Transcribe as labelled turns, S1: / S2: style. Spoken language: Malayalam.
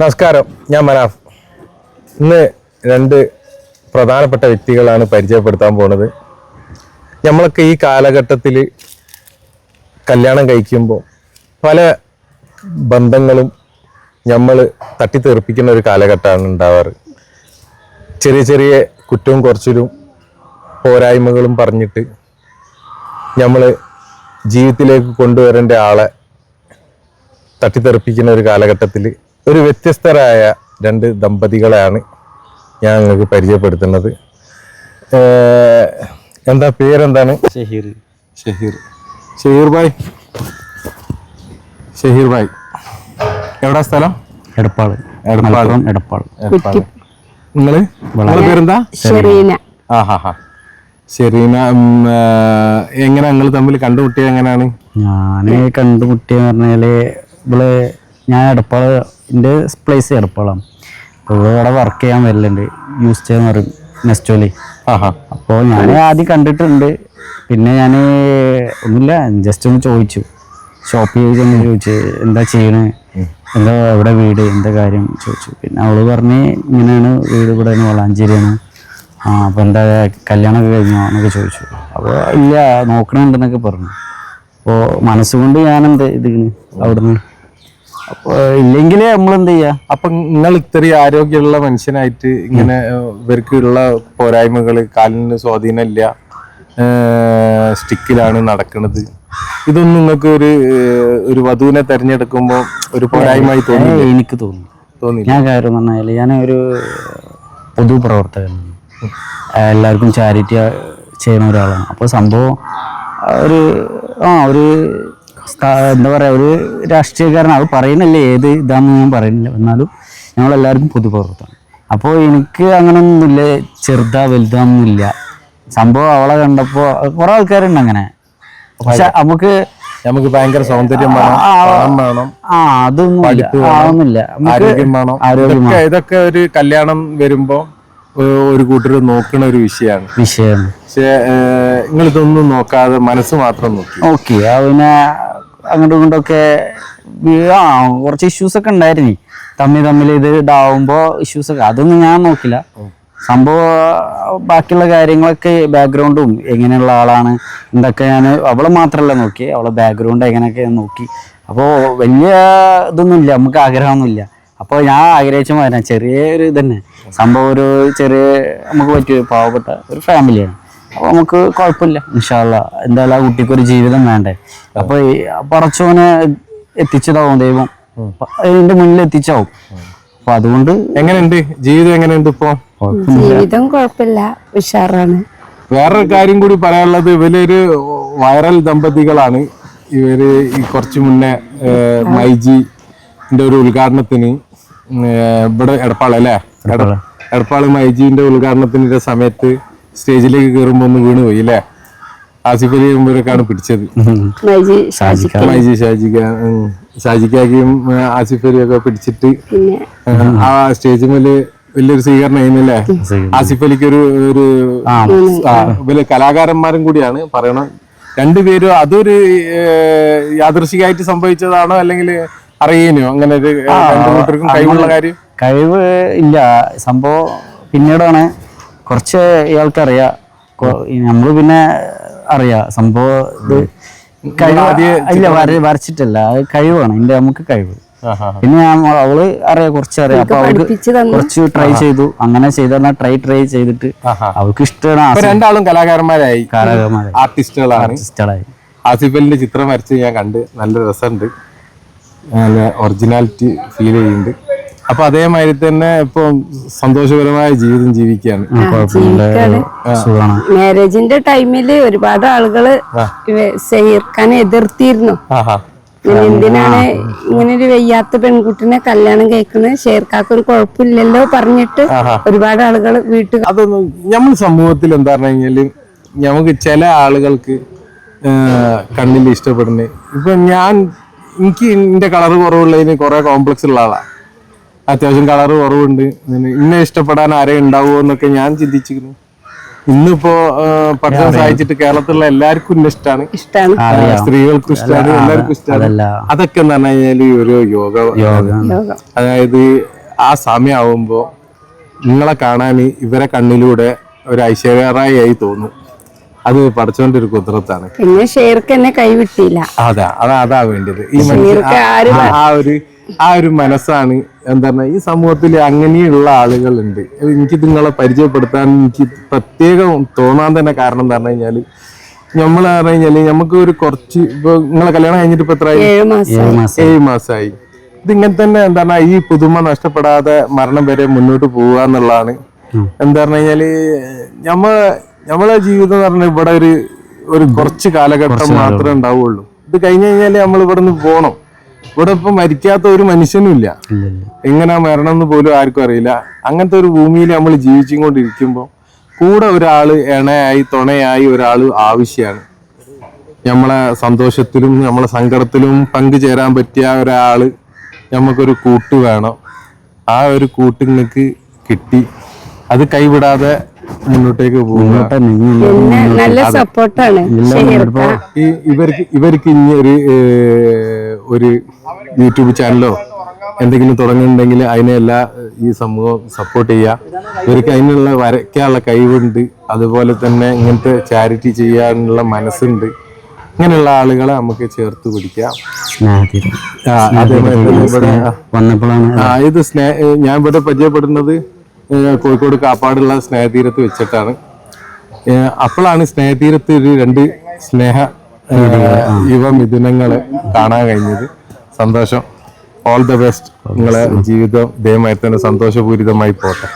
S1: നമസ്കാരം ഞാൻ മനാഫ്. ഇന്ന് രണ്ട് പ്രധാനപ്പെട്ട വ്യക്തികളാണ് പരിചയപ്പെടുത്താൻ പോണത്. നമ്മളൊക്കെ ഈ കാലഘട്ടത്തിൽ കല്യാണം കഴിക്കുമ്പോൾ പല ബന്ധങ്ങളും നമ്മൾ തട്ടിത്തെറിപ്പിക്കുന്ന ഒരു കാലഘട്ടമാണ് ഉണ്ടാവാറ്. ചെറിയ ചെറിയ കുറ്റവും കുറച്ചിലും പോരായ്മകളും പറഞ്ഞിട്ട് നമ്മൾ ജീവിതത്തിലേക്ക് കൊണ്ടുവരേണ്ട ആളെ തട്ടിത്തെറിപ്പിക്കുന്ന ഒരു കാലഘട്ടത്തിൽ ഒരു വ്യത്യസ്തരായ രണ്ട് ദമ്പതികളെയാണ് ഞാൻ നിങ്ങൾക്ക് പരിചയപ്പെടുത്തുന്നത്. എന്താ പേരെന്താണ്?
S2: ഷഹീർ.
S1: ഷഹീർ. ഷഹീർ ഭായ്. ഷഹീർ ഭായ്. എവിടെ സ്ഥലം?
S2: എടപ്പാൾ
S1: എടപ്പാൾ.
S2: എടപ്പാൾ. നിങ്ങൾ
S1: നിങ്ങൾ? നിങ്ങളെ പേരെന്താ?
S3: ഷെറീന.
S1: ആ ഹാ. ഹാ ശരീന എങ്ങനെ നിങ്ങൾ തമ്മിൽ കണ്ടുമുട്ടിയത് എങ്ങനെയാണ്?
S2: ഞാൻ കണ്ടുമുട്ടിയെന്ന് പറഞ്ഞാൽ ഇവൾ ഞാൻ എടപ്പാൾ എന്റെ പ്ലേസ് എടപ്പാളാണ് അപ്പോൾ ഇവിടെ വർക്ക് ചെയ്യാൻ വരലുണ്ട്. യൂസ് ചെയ്യാന്ന് പറയും. നെസ്റ്റോലി
S1: ആഹാ.
S2: അപ്പോൾ ഞാൻ ആദ്യം കണ്ടിട്ടുണ്ട്. പിന്നെ ഞാൻ ഒന്നുമില്ല ജസ്റ്റ് ഒന്ന് ചോദിച്ചു. ഷോപ്പ് ചെയ്തൊന്ന് ചോദിച്ചു എന്താ ചെയ്യണേ? എന്താ എവിടെ വീട്? എന്താ കാര്യം? ചോദിച്ചു. പിന്നെ അവൾ പറഞ്ഞ് ഇങ്ങനെയാണ് വീട് ഇവിടെ വളാഞ്ചേരിയാണ്. ആ അപ്പോൾ എന്താ കല്യാണമൊക്കെ കഴിഞ്ഞോ എന്നൊക്കെ ചോദിച്ചു. അപ്പോൾ ഇല്ല നോക്കണുണ്ടെന്നൊക്കെ പറഞ്ഞു. അപ്പോൾ മനസ്സുകൊണ്ട് ഞാനെന്ത് ഇതിന് അവിടുന്ന്? അപ്പോൾ നമ്മൾ എന്ത് ചെയ്യാ?
S1: അപ്പൊ നിങ്ങൾ ഇത്രയും ആരോഗ്യമുള്ള മനുഷ്യനായിട്ട് ഇങ്ങനെ ഇവർക്കുള്ള പോരായ്മകൾ കാലിന് സ്വാധീനമില്ല സ്റ്റിക്കിലാണ് നടക്കുന്നത്. ഇതൊന്നും നിങ്ങൾക്ക് ഒരു ഒരു വധുവിനെ തെരഞ്ഞെടുക്കുമ്പോൾ ഒരു പോരായ്മയായി തോന്നി
S2: എനിക്ക് തോന്നി
S1: തോന്നി
S2: ഞാൻ കാര്യം പറഞ്ഞാൽ ഞാൻ ഒരു പൊതുപ്രവർത്തകനാണ്. എല്ലാവർക്കും ചാരിറ്റി ചെയ്യുന്ന ഒരാളാണ്. അപ്പോൾ സംഭവം ഒരു ആ ഒരു എന്താ പറയുക ഒരു രാഷ്ട്രീയക്കാരൻ അത് പറയുന്നില്ല ഏത് ഇതാണെന്ന് ഞാൻ പറയുന്നില്ല. എന്നാലും ഞങ്ങളെല്ലാവർക്കും പൊതുപ്രവർത്തനം. അപ്പോൾ എനിക്ക് അങ്ങനൊന്നുമില്ല ചെറുതാ വലുതാന്നൊന്നുമില്ല സംഭവം അവളെ കണ്ടപ്പോൾ കുറേ ആൾക്കാരുണ്ട് അങ്ങനെ. പക്ഷെ നമുക്ക്
S1: നമുക്ക് ഭയങ്കര സൗന്ദര്യം വേണം
S2: ആ അതൊന്നും ആവുന്നില്ല നമുക്ക്
S1: ആരോഗ്യം വേണം. ഇതൊക്കെ ഇതൊക്കെ ഒരു കല്യാണം വരുമ്പോ ഒരു കൂട്ടർ നോക്കുന്ന ഒരു വിഷയമാണ്
S2: വിഷയമാണ്.
S1: പക്ഷെ നിങ്ങൾ ഇതൊന്നും നോക്കാതെ മനസ്സ് മാത്രം നോക്കി.
S2: ഓക്കെ പിന്നെ അങ്ങോട്ടും ഇങ്ങോട്ടൊക്കെ ആ കുറച്ച് ഇഷ്യൂസ് ഒക്കെ ഉണ്ടായിരുന്നു. തമ്മിൽ തമ്മിൽ ഇത് ഇതാവുമ്പോൾ ഇഷ്യൂസ് ഒക്കെ അതൊന്നും ഞാൻ നോക്കില്ല. സംഭവം ബാക്കിയുള്ള കാര്യങ്ങളൊക്കെ ബാക്ക്ഗ്രൗണ്ടും എങ്ങനെയുള്ള ആളാണ് എന്തൊക്കെ ഞാൻ അവളെ മാത്രമല്ല നോക്കി അവളെ ബാക്ക്ഗ്രൗണ്ട് എങ്ങനെയൊക്കെ നോക്കി. അപ്പോൾ വലിയ ഇതൊന്നും ഇല്ല നമുക്ക് ആഗ്രഹമൊന്നുമില്ല. അപ്പോൾ ഞാൻ ആഗ്രഹിച്ച മാതിരി ചെറിയ ഒരു ഇതന്നെ. സംഭവം ഒരു ചെറിയ നമുക്ക് പറ്റിയ പാവപ്പെട്ട ഒരു ഫാമിലിയാണ് അപ്പോൾ നമുക്ക് കുഴപ്പമില്ല. ഇൻഷാല്ല എന്തായാലും ആ കുട്ടിക്ക് ഒരു ജീവിതം വേണ്ടേ? അപ്പോൾ പറച്ചോനെ എത്തിച്ചതാവും ദൈവം. എന്റെ അതിന്റെ മുന്നിൽ എത്തിച്ചാവും. അപ്പൊ അതുകൊണ്ട്
S1: എങ്ങനെയുണ്ട്? ജീവിതം എങ്ങനെയുണ്ട് ഇപ്പൊ?
S3: ജീവിതം കുഴപ്പമില്ല. ഉഷാറാണ്.
S1: വേറൊരു കാര്യം കൂടി പറയാനുള്ളത് ഇവരൊരു വൈറൽ ദമ്പതികളാണ്. ഇവർ ഈ കുറച്ചു മുന്നേ മൈജിന്റെ ഒരു ഉദ്ഘാടനത്തിന് ഇവിടെ എടപ്പാളല്ലേ എട- എടപ്പാൾ. മൈജിന്റെ ഉദ്ഘാടനത്തിന്റെ സമയത്ത് സ്റ്റേജിലേക്ക് കയറുമ്പോ ഒന്ന് വീണ് പോയി അല്ലേ ആസിഫ് അലി മുമ്പൊക്കെയാണ് പിടിച്ചത്.
S3: മൈജി ഷാജി
S1: മൈജി ഷാജിക്ക ഉം, ഷാജിക്കാക്കിയും ആസിഫ് ഒക്കെ പിടിച്ചിട്ട്
S3: പിന്നെ
S1: ആ സ്റ്റേജ് മേൽ വലിയൊരു സ്വീകരണം ആയിരുന്നല്ലേ ആസിഫ് അലിക്ക് ഒരു ഒരു ആ, വലിയ കലാകാരന്മാരും കൂടിയാണ്. പറയണം രണ്ടുപേരും അതൊരു യാദൃശികമായിട്ട് സംഭവിച്ചതാണോ അല്ലെങ്കിൽ അറിയാനോ? അങ്ങനെ ഒരു ഏഹ്, രണ്ടു കൂട്ടർക്കും കഴിവുള്ള കാര്യം?
S2: കഴിവ് ഇല്ല. സംഭവം പിന്നീടാണ് കുറച്ച് ഇയാൾക്ക് അറിയാം. നമ്മൾ പിന്നെ അറിയാം. സംഭവം ഇത് കഴിവ് ഇല്ല വര വരച്ചിട്ടല്ല. അത് കഴിവാണ്. എന്റെ നമുക്ക് കഴിവ്. പിന്നെ ഞാൻ അവൾ അറിയാം കുറച്ച് അറിയാം. അപ്പൊ അവൾക്ക് കുറച്ച് ട്രൈ ചെയ്തു. അങ്ങനെ ചെയ്ത ട്രൈ ട്രൈ ചെയ്തിട്ട് അവൾക്ക് ഇഷ്ടമാണ്
S1: രണ്ടാളും കലാകാരന്മാരായി. ആർട്ടിസ്റ്റുകളാണ്.
S2: ആർട്ടിസ്റ്റുകളായി.
S1: ആസിഫലിന്റെ ചിത്രം വരച്ച് ഞാൻ കണ്ട് നല്ല രസമുണ്ട്. നല്ല ഒറിജിനാലിറ്റി ഫീൽ ചെയ്യുന്നുണ്ട്. അപ്പൊ അതേമാതിരി തന്നെ ഇപ്പൊ സന്തോഷകരമായ ജീവിതം ജീവിക്കുകയാണ്.
S3: ജീവിക്കാണ്. മാരേജിന്റെ ടൈമിൽ ഒരുപാട് ആളുകൾ സഹീർഖാനെ എതിർത്തിരുന്നു എന്തിനാണ് ഇങ്ങനെ ഒരു വയ്യാത്ത പെൺകുട്ടിനെ കല്യാണം കഴിക്കുന്നത്? ഷേർക്കാക്ക് ഒരു കുഴപ്പമില്ലല്ലോ പറഞ്ഞിട്ട് ഒരുപാട് ആളുകൾ വീട്ടിൽ
S1: അതൊന്നും നമ്മൾ സമൂഹത്തിൽ എന്താ പറഞ്ഞു കഴിഞ്ഞാൽ നമുക്ക് ചില ആളുകൾക്ക് കണ്ണിൽ ഇഷ്ടപ്പെടുന്നത്. ഇപ്പൊ ഞാൻ എനിക്ക് എന്റെ കളർ കുറവുള്ളതിന് കുറെ കോംപ്ലക്സ് ഉള്ള ആളാ. അത്യാവശ്യം കളർ കുറവുണ്ട്. ഇന്നെ ഇഷ്ടപ്പെടാൻ ആരെ ഉണ്ടാവുമോ എന്നൊക്കെ ഞാൻ ചിന്തിച്ചിരുന്നു. ഇന്നിപ്പോ പഠനം സഹായിച്ചിട്ട് കേരളത്തിലുള്ള എല്ലാവർക്കും ഇന്നെ ഇഷ്ടമാണ് സ്ത്രീകൾക്കും ഇഷ്ടമാണ് എല്ലാവർക്കും ഇഷ്ടമാണ് അതൊക്കെ എന്ന് പറഞ്ഞു കഴിഞ്ഞാൽ ഒരു യോഗ അതായത് ആ സമയമാവുമ്പോ നിങ്ങളെ കാണാൻ ഇവരെ കണ്ണിലൂടെ ഒരു ഐശ്വര്യറായി ആയി തോന്നും. അത് പഠിച്ചോണ്ട് ഒരു കുതിരത്താണ്
S3: പിന്നെ ഷെയർക്ക് എന്നെ കൈവിട്ടില്ല.
S1: അതാ അതാ അതാ വേണ്ടത്. ഈ മനുഷ്യ ആ ഒരു ആ ഒരു മനസ്സാണ് എന്താ പറഞ്ഞാ ഈ സമൂഹത്തിൽ അങ്ങനെയുള്ള ആളുകളുണ്ട്. എനിക്ക് നിങ്ങളെ പരിചയപ്പെടുത്താൻ എനിക്ക് പ്രത്യേകം തോന്നാൻ തന്നെ കാരണം എന്ന് പറഞ്ഞു കഴിഞ്ഞാൽ നമ്മൾ പറഞ്ഞു കഴിഞ്ഞാൽ നമുക്ക് ഒരു കുറച്ച് ഇപ്പൊ നിങ്ങളെ കല്യാണം കഴിഞ്ഞിട്ട് ഇപ്പൊ എത്രയായി
S3: ഏഴു മാസം
S2: ഏഴ് മാസം
S1: ഏഴ് മാസമായി ഇതിങ്ങനെ തന്നെ എന്താണ് ഈ പുതുമ നഷ്ടപ്പെടാതെ മരണം വരെ മുന്നോട്ട് പോവുക എന്നുള്ളതാണ്. എന്താ പറഞ്ഞു കഴിഞ്ഞാൽ നമ്മ നമ്മളെ ജീവിതം എന്ന് പറഞ്ഞാൽ ഇവിടെ ഒരു ഒരു കുറച്ച് കാലഘട്ടം മാത്രമേ ഉണ്ടാവുള്ളൂ. ഇത് കഴിഞ്ഞു കഴിഞ്ഞാൽ നമ്മൾ ഇവിടെ നിന്ന് പോണം. ഇവിടെ ഇപ്പൊ മരിക്കാത്ത ഒരു മനുഷ്യനും ഇല്ല എങ്ങനാ മരണം എന്ന് പോലും ആർക്കും അറിയില്ല. അങ്ങനത്തെ ഒരു ഭൂമിയിൽ നമ്മൾ ജീവിച്ചും കൊണ്ടിരിക്കുമ്പോൾ കൂടെ ഒരാൾ ഇണയായി തുണയായി ഒരാൾ ആവശ്യമാണ് നമ്മളെ സന്തോഷത്തിലും നമ്മളെ സങ്കടത്തിലും പങ്കുചേരാൻ പറ്റിയ ഒരാൾ നമുക്കൊരു കൂട്ട് വേണം. ആ ഒരു കൂട്ട് നിങ്ങൾക്ക് കിട്ടി. അത് കൈവിടാതെ മുന്നോട്ടേക്ക്
S3: സപ്പോർട്ടാണ്
S1: ഇവർക്ക് ഇവർക്ക് ഇനി ഒരു ഒരു യൂട്യൂബ് ചാനലോ എന്തെങ്കിലും തുടങ്ങുന്നുണ്ടെങ്കിൽ അതിനെ എല്ലാ ഈ സമൂഹം സപ്പോർട്ട് ചെയ്യുക ഇവർക്ക് അതിനുള്ള വരയ്ക്കാനുള്ള കഴിവുണ്ട്. അതുപോലെ തന്നെ ഇങ്ങനത്തെ ചാരിറ്റി ചെയ്യാനുള്ള മനസ്സുണ്ട്. ഇങ്ങനെയുള്ള ആളുകളെ നമുക്ക് ചേർത്ത് പിടിക്കാം. ഇത് സ്നേ ഞാൻ ഇവിടെ പരിചയപ്പെടുന്നത് കോഴിക്കോട് കാപ്പാടുള്ള സ്നേഹതീരത്ത് വെച്ചിട്ടാണ്. അപ്പോഴാണ് സ്നേഹതീരത്ത് ഒരു രണ്ട് സ്നേഹ യുവ മിഥുനങ്ങളെ കാണാൻ കഴിഞ്ഞത്. സന്തോഷം. ഓൾ ദ ബെസ്റ്റ് നിങ്ങളെ ജീവിതം ഇതേമാതിരി തന്നെ സന്തോഷപൂരിതമായി പോട്ടെ.